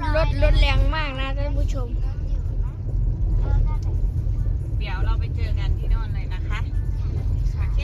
ถรถรถแรงมากนะท่านผู้ชม เดี๋ยวเราไปเจอกันที่โนอนเลยนะคะ โอเค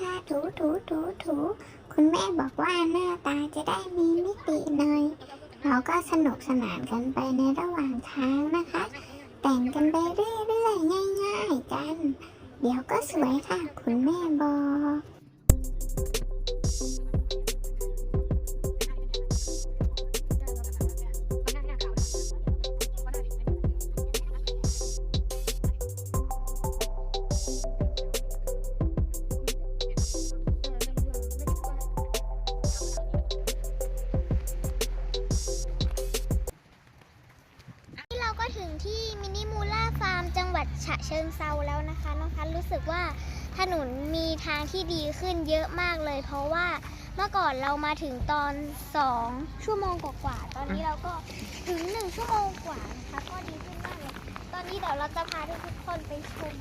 ทาทาถูถูถูถูคุณแม่บอกว่าหน้าตาจะได้มีมิติหน่อยเราก็สนุกสนานกันไปในระหว่างทางนะคะ แต่งกันไปเรื่อยๆง่าย ๆ กัน เดี๋ยวก็สวยค่ะ คุณแม่บอก ก็ถึงที่มินิมูล่าฟาร์มจังหวัดฉะเชิงเซาแล้วนะคะน้องพันรู้สึกว่าถนนมีทางที่ดีขึ้นเยอะมากเลย เพราะว่าเมื่อก่อนเรามาถึงตอน 2 ชั่วโมงกว่าๆตอนนี้เราก็ถึง 1 ชั่วโมงกว่านะคะก็ดีขึ้นมากเลย ตอนนี้เดี๋ยวเราจะพาทุกคนไปชม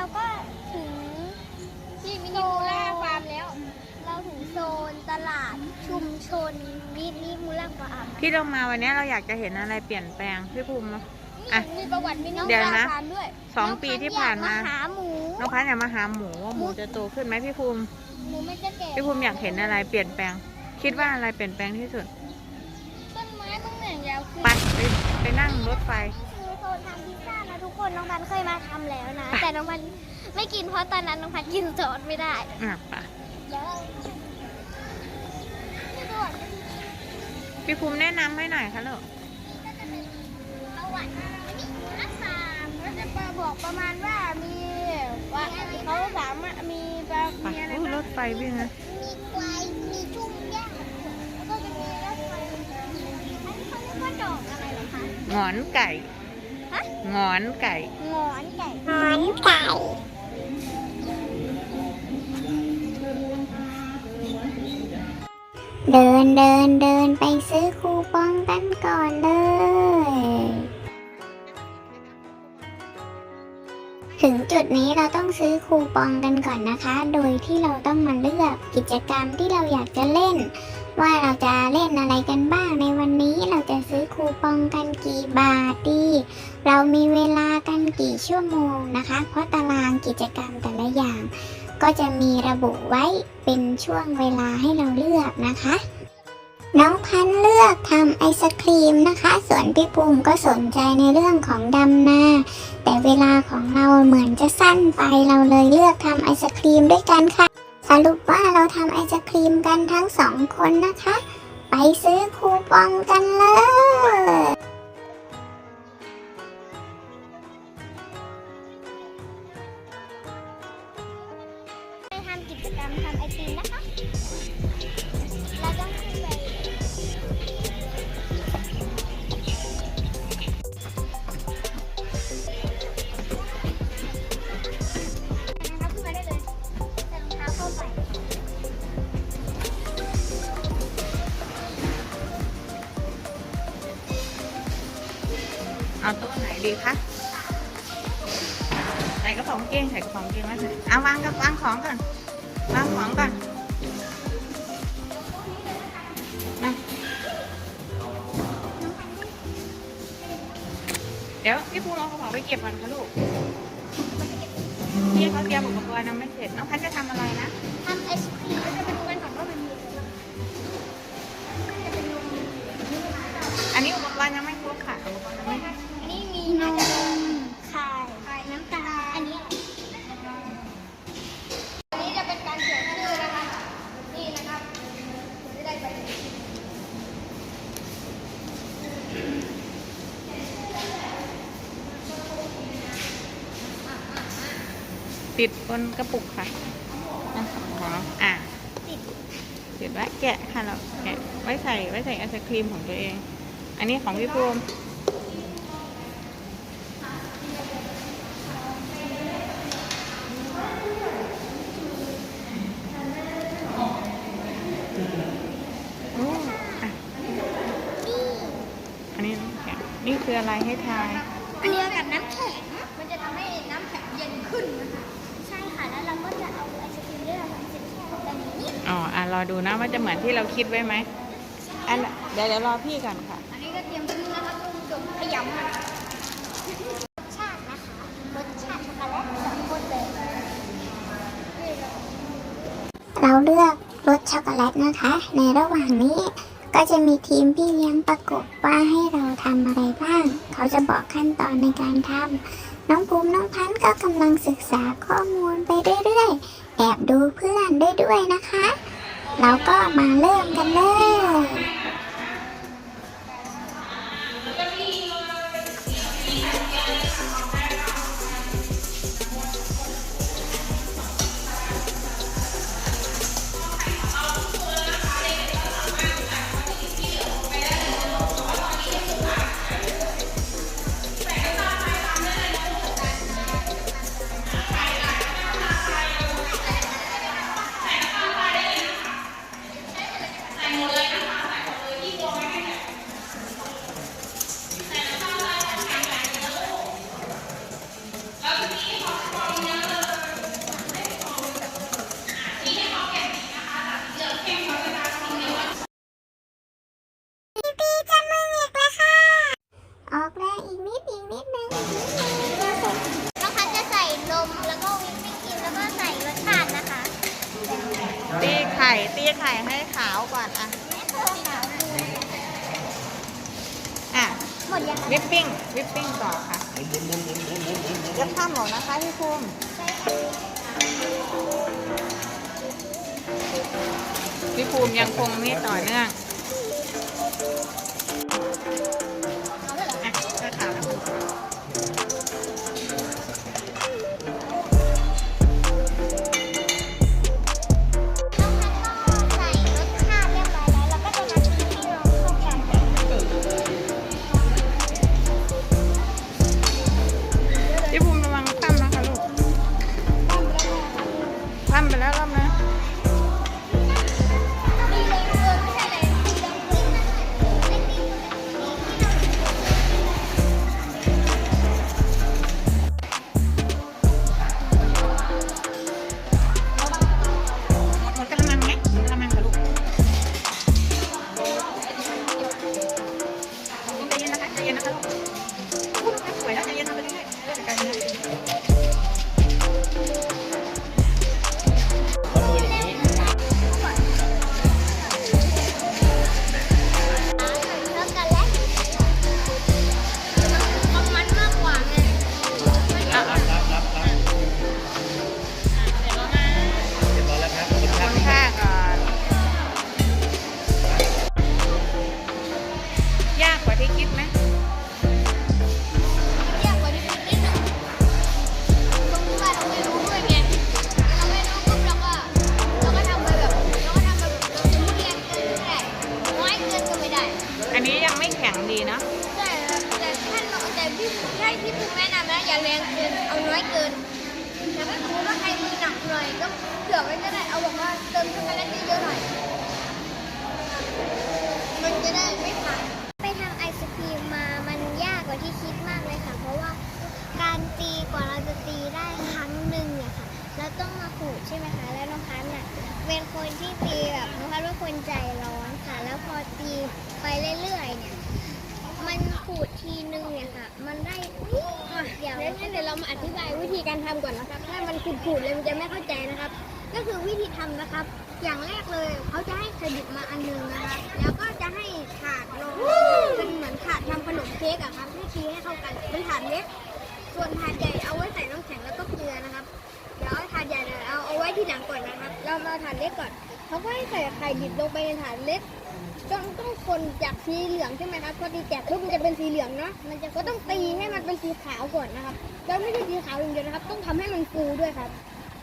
เราก็ถึงที่มินิมูล่าฟาร์มแล้ว เราถึงโซนตลาดชุมชนมินิมูล่าฟาร์มที่เรามาวันนี้เราอยากจะเห็นอะไรเปลี่ยนแปลงพี่ภูมิเนอะ อะมีประวัติมินิเดี๋มูยวล่านะ ฟาร์มด้วยสองปีที่ผ่านมาหาหมูน้องพันธุ์อยากมาหาหมูว่าหมูจะโตขึ้นไหมพี่ภูมิ หมูไม่จะแก่พี่ภูมิอยากเห็นอะไรเปลี่ยนแปลง คิดว่าอะไรเปลี่ยนแปลงที่สุด ต้นไม้มันเหมือนยาวขึ้น ไปไปไปนั่งรถไฟ คนน้องพันเคยมาทำแล้วนะ แต่น้องพันไม่กินเพราะตอนนั้นน้องพันกินซอสไม่ได้อะไปเดี๋ยวนี่ด่วนพี่ภูมิแนะนำให้หน่อยค่ะลูกก็จะเป็นประวัติมินิมูล่าฟาร์มก็จะมาบอกประมาณว่ามีว่าเขาสามารถมีปลาไปมีอะไรอู้รบ้างถไฟวิ่งนะมีควายมีทุ่งหญ้าแล้วก็จะมีรถไฟอันนี้เขาเรียกว่าดอกอะไรเหรอคะหงอนไก่ฮะห งอนไก่งอนไก่หอนไก่เดินเดินเดินไปซื้อคูปองกันก่อนเลย ถึงจุดนี้เราต้องซื้อคูปองกันก่อนนะคะ โดยที่เราต้องมาเลือกกิจกรรมที่เราอยากจะเล่น ว่าเราจะเล่นอะไรกันบ้างในวันนี้เราจะซื้อคูปองกันกี่บาทดี เรามีเวลากันกี่ชั่วโมงนะคะ เพราะตารางกิจกรรมแต่ละอย่าง ก็จะมีระบุไว้เป็นช่วงเวลาให้เราเลือกนะคะน้องพันเลือกทำไอศครีมนะคะ ส่วนพี่ภูมิก็สนใจในเรื่องของดำนา แต่เวลาของเราเหมือนจะสั้นไปเราเลยเลือกทำไอศครีมด้วยกันค่ะ สรุปว่าเราทำไอศครีมกันทั้งสองคนนะคะ ไปซื้อคูปองกันเลยทำกิจกรรมทำไอติมนะ ป๋ากางเกงใส่กระเป๋ากางเกงไว้เลยเอาวางกับวางของก่อนวางของก่อนมาเดี๋ยวพี่ภูมิเอากระเป๋าไปเก็บก่อนค่ะลูกพี่เขาเตรียมอุปกรณ์ยังไม่เสร็จน้องพันจะทำอะไรนะ ติดบนกระปุกค่ะอะของน้องอะติดติดไว้แกะค่ะเราแกะไว้ใส่ไว้ใส่ไอศครีมของตัวเอง อันนี้ของพี่ภูมิโอ้อะอันนี้น้ำแข็งนี่คืออะไรให้ทายเกลือกับน้ำแข็งมันจะทำให้น้ำแข็งเย็นขึ้นนะคะ ใช่ค่ะ แล้วเราก็จะเอาไอศครีม ดูนะว่าจะเหมือนที่เราคิดไว้ไหมอันเดี๋ยวเดี๋ยวรอพี่ก่อนค่ะ อันนี้ก็เตรียมซื้อนะครับจบขยำมันรสชาตินะคะรสชาติช็อกโกแลตสองคนเลยเราเลือกรสช็อกโกแลตนะคะ ในระหว่างนี้ก็จะมีทีมพี่เลี้ยงประกบว่าให้เราทำอะไรบ้าง เขาจะบอกขั้นตอนในการทำน้องภูมิน้องพันธุ์ก็กำลังศึกษาข้อมูลไปเรื่อยๆ แอบดูเพื่อนได้ด้วยนะคะ เราก็มาเริ่มกันเลย วิปปิ้งวิปปิ้งต่อค่ะจะข้ามหรอนะคะพี่ภูมิพี่ภูมิยังคงนี่ต่อเนื่อง ก็เผื่อไว้ก็ได้เอาบอกว่าเติมช็อกโกแลตเยอะๆหน่อย มันจะได้ไม่ขาดไปทำไอศครีมมา มันยากกว่าที่คิดมากเลยค่ะ เพราะว่าการตีกว่าเราจะตีได้ครั้งหนึ่งเนี่ยค่ะ เราต้องมาขูดใช่ไหมคะ แล้วน้องพันธ์น่ะเป็นคนที่ตีแบบน้องพันธ์เป็นคนใจร้อนค่ะ แล้วพอตีไปเรื่อยๆเนี่ย มันขูดทีนึงเนี่ยค่ะ มันได้ ยวงั้นเดี๋ยวเรามาอธิบายวิธีการทำก่อนนะครับ ถ้ามันขูดๆเลยมันจะไม่เข้าใจนะครับ ก็คือวิธีทำนะครับ อย่างแรกเลยเขาจะให้เครดิตมาอันหนึงนะครับ แล้วก็จะให้ถาดรองเป็นเหมือนถาดทำขนมเค้กอะครับให้ตีให้เข้ากันเป็นถาดเล็ก ส่วนถาดใหญ่เอาไว้ใส่น้ำแข็งแล้วก็เกลือนะครับ เดี๋ยวเอาถาดใหญ่เนี่ยเอาเอาไว้ที่หลังก่อนนะครับ เรามาเอาถาดเล็กก่อนเขาก็ให้ใส่ไข่ดิบลงไปในถาดเล็ก ต้องต้องคนจากสีเหลืองใช่ไหมครับพอตีแตกปุ๊บมันจะเป็นสีเหลืองเนาะมันจะก็ต้องตีให้มันเป็นสีขาวก่อนนะครับแล้วไม่ใช่สีขาวอย่างเดียวนะครับ ต้องทำให้มันฟูด้วยครับ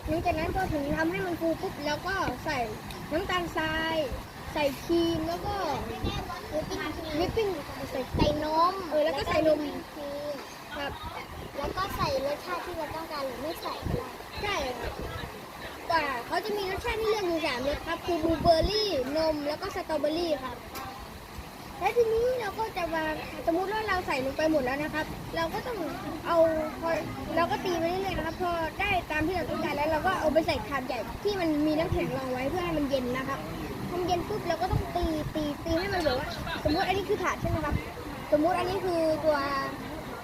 หลังจากนั้นพอถึงทำให้มันฟูปุ๊บแล้วก็ใส่น้ำตาลทราย ใส่ครีมแล้วก็วิปปิ้งใส่ใส่นมเออแล้วก็ใส่นมครับ แล้วก็ใส่รสชาติที่เราต้องการหรือไม่ใส่ก็ได้ใช่ครับกว่าเขาจะมีรสชาติที่เลือกอยู่สามรสครับ คือบลูเบอร์รี่ นม แล้วก็สตรอเบอรี่ครับ และทีนี้เราก็จะวางสมมติว่าเราใส่ลงไปหมดแล้วนะครับ เราก็ต้องเอาพอเราก็ตีไปเรื่อยๆนะครับ พอได้ตามที่เราต้องการแล้วเราก็เอาไปใส่ถาดใหญ่ที่มันมีน้ำแข็งรองไว้เพื่อให้มันเย็นนะครับพอมันเย็นปุ๊บเราก็ต้องตีตีตีให้มันแบบว่า สมมุติอันนี้คือถาดใช่ไหมครับ สมมุติอันนี้คือตัว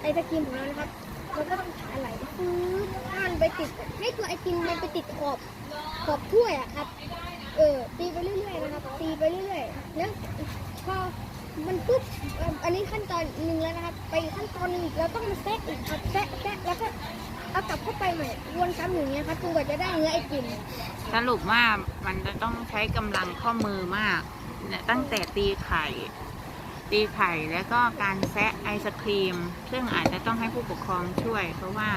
ไอศครีมของเรานะครับเราก็ต้องถ่ายไหลฟื้นให้มันไปติดให้ตัวไอติมมันไปติดขอบขอบถ้วยอะครับ เออตีไปเรื่อยๆนะครับตีไปเรื่อยๆแล้วพอมันปุ๊บอันนี้ขั้นตอนหนึ่งแล้วนะครับ ไปขั้นตอนหนึ่งเราต้องมาแซะอีกครับแซะแซะแล้วก็เอากลับเข้าไปใหม่วนซ้ำอย่างเงี้ยครับจนกว่าจะได้เนื้อไอติมสรุปว่ามันจะต้องใช้กำลังข้อมือมากเนี่ยตั้งแต่ตีไข่ ตีไข่แล้วก็การแซะไอศครีม ซึ่งอาจจะต้องให้ผู้ปกครองช่วย เพราะว่า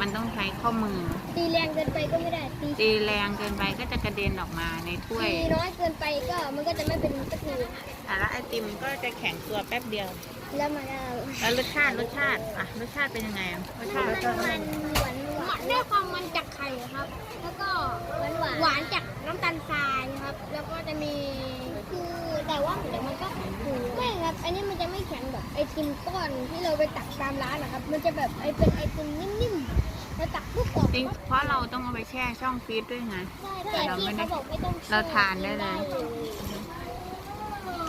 มันต้องใช้ข้อมือ ตีแรงเกินไปก็ไม่ได้ ตีตีแรงเกินไปก็จะกระเด็นออกมาในถ้วย ตีน้อยเกินไปก็มันก็จะไม่เป็นตะกรูอะแล้วไอติมก็จะแข็งตัวแป๊บเดียว แล้วมันจะแล้วรสชาติรสชาติอะรสชาติเป็นยังไงอะรสชาติมันมันหวานหวานได้ความมันจากไข่ครับ แล้วก็หวานหวานจากน้ำตาลทรายครับ แล้วก็จะมีคือแต่ว่าเดี๋ยวมันก็คือไม่ครับ อันนี้มันจะ ไม่แข็งแบบไอติมก้อนที่เราไปตักตามร้านนะครับ มันจะแบบไอเป็นไอติมนิ่มๆเราตักปุ๊บออกจริงเพราะเราต้องเอาไปแช่ช่องฟรีซด้วยไง แต่ที่เขาบอกไม่ต้องเราทานได้เลย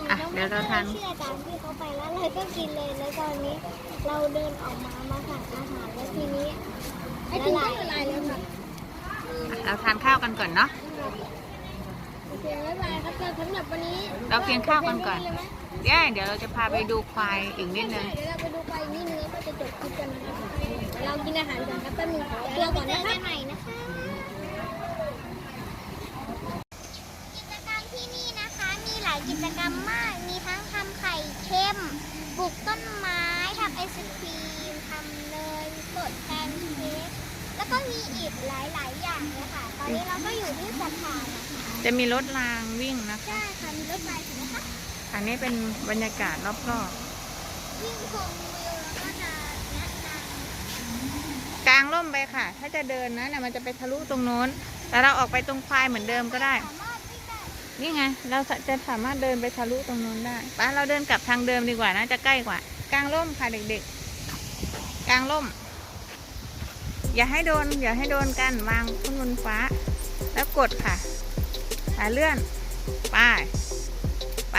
อะเดี๋ยวเราทานเชื่อตามที่เขาไปแล้วเราก็กินเลยแล้วตอนนี้เราเดินออกมามาสั่งอาหารแล้วทีนี้ไอติมก็ละลายแล้วครับเราทานข้าวกันก่อนเนาะ โอเคบ๊ายบายครับสำหรับวันนี้เรากินข้าวกันก่อนเป็เท่าเลยไหมเดี๋ยวเดี๋ยวเราจะพาไปดูควายอีกนิดนึง เดี๋ยวเราไปดูไปนิดนึงแล้วก็จะจบคลิปกันนะครับเรากินอาหารก่อนครับแป๊บนึงเดี๋ยวตัวเราก่อนไปเจนะอครักับนใหม่นะคะกิจกรรมที่นี่นะคะ มีหลายกิจกรรมมาก มีทั้งทำไข่เค็มปลูกต้นไม้ทำไอศครีมทำเนยกดแพนเค้กแล้วก็มีอีกหลายๆ อย่างเลยค่ะ ตอนนี้เราก็อยู่ที่สะพานนะคะ จะมีรถรางวิ่งนะคะ ใช่ค่ะมีรถไฟถูกไหมคะอันนี้เป็นบรรยากาศรอบวิ่งชมวิวแล้วก็จะแนะนำๆกลางร่มไปค่ะ ถ้าจะเดินนะเนี่ยมันจะไปทะลุตรงโน้น แต่เราออกไปตรงควายเหมือนเดิมก็ได้สามารถวิ่งได้นี่ไง เราจะสามารถเดินไปทะลุตรงโน้นได้ไปเราเดินกลับทางเดิมดีกว่านะจะใกล้กว่า กลางร่มค่ะเด็กๆ กลางร่ม อย่าให้โดน อย่าให้โดนกันวางขึ้นบนฟ้า แล้วกดค่ะ อ่าเลื่อน ไป ไป